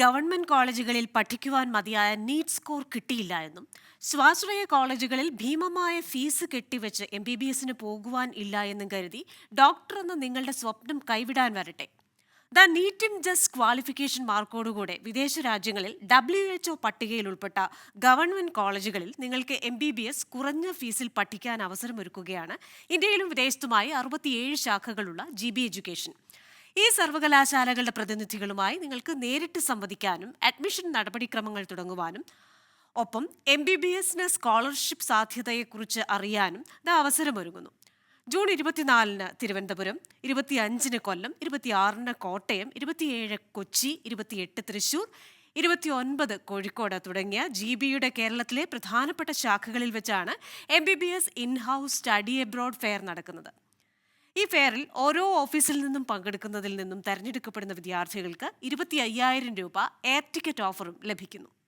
Government കോളേജുകളിൽ പഠിക്കുവാൻ മതിയായ നീറ്റ് സ്കോർ കിട്ടിയില്ല എന്നും സ്വാശ്രയ കോളേജുകളിൽ ഭീമമായ ഫീസ് കെട്ടിവെച്ച് എം ബി ബി എസിന് പോകുവാൻ ഇല്ല എന്നും കരുതി ഡോക്ടർ എന്ന നിങ്ങളുടെ സ്വപ്നം കൈവിടാൻ വരട്ടെ. The NEET in just qualification മാർക്കോടുകൂടെ വിദേശ രാജ്യങ്ങളിൽ ഡബ്ല്യു എച്ച് ഒ പട്ടികയിൽ ഉൾപ്പെട്ട ഗവൺമെന്റ് കോളേജുകളിൽ നിങ്ങൾക്ക് എം ബി ബി എസ് കുറഞ്ഞ ഫീസിൽ പഠിക്കാൻ അവസരമൊരുക്കുകയാണ്. ഇന്ത്യയിലും വിദേശത്തുമായി അറുപത്തിയേഴ് ശാഖകളുള്ള ജി ബി എഡ്യൂക്കേഷൻ ഈ സർവകലാശാലകളുടെ പ്രതിനിധികളുമായി നിങ്ങൾക്ക് നേരിട്ട് സംവദിക്കാനും അഡ്മിഷൻ നടപടിക്രമങ്ങൾ തുടങ്ങുവാനും ഒപ്പം എം ബി ബി എസിന് സ്കോളർഷിപ്പ് സാധ്യതയെക്കുറിച്ച് അറിയാനും ഇത് അവസരമൊരുങ്ങുന്നു. ജൂൺ ഇരുപത്തിനാലിന് തിരുവനന്തപുരം ഇരുപത്തിയഞ്ചിന് കൊല്ലം ഇരുപത്തിയാറിന് കോട്ടയം ഇരുപത്തിയേഴ് കൊച്ചി ഇരുപത്തിയെട്ട് തൃശൂർ ഇരുപത്തിയൊൻപത് കോഴിക്കോട് തുടങ്ങിയ ജി ബിയുടെ കേരളത്തിലെ പ്രധാനപ്പെട്ട ശാഖകളിൽ വെച്ചാണ് M B B S in house study abroad fair നടക്കുന്നത്. ഈ ഫെയറിൽ ഓരോ ഓഫീസിൽ നിന്നും പങ്കെടുക്കുന്നതിൽ നിന്നും തെരഞ്ഞെടുക്കപ്പെടുന്ന വിദ്യാർത്ഥികൾക്ക് ഇരുപത്തി അയ്യായിരം രൂപ എയർ ടിക്കറ്റ് ഓഫറും ലഭിക്കുന്നു.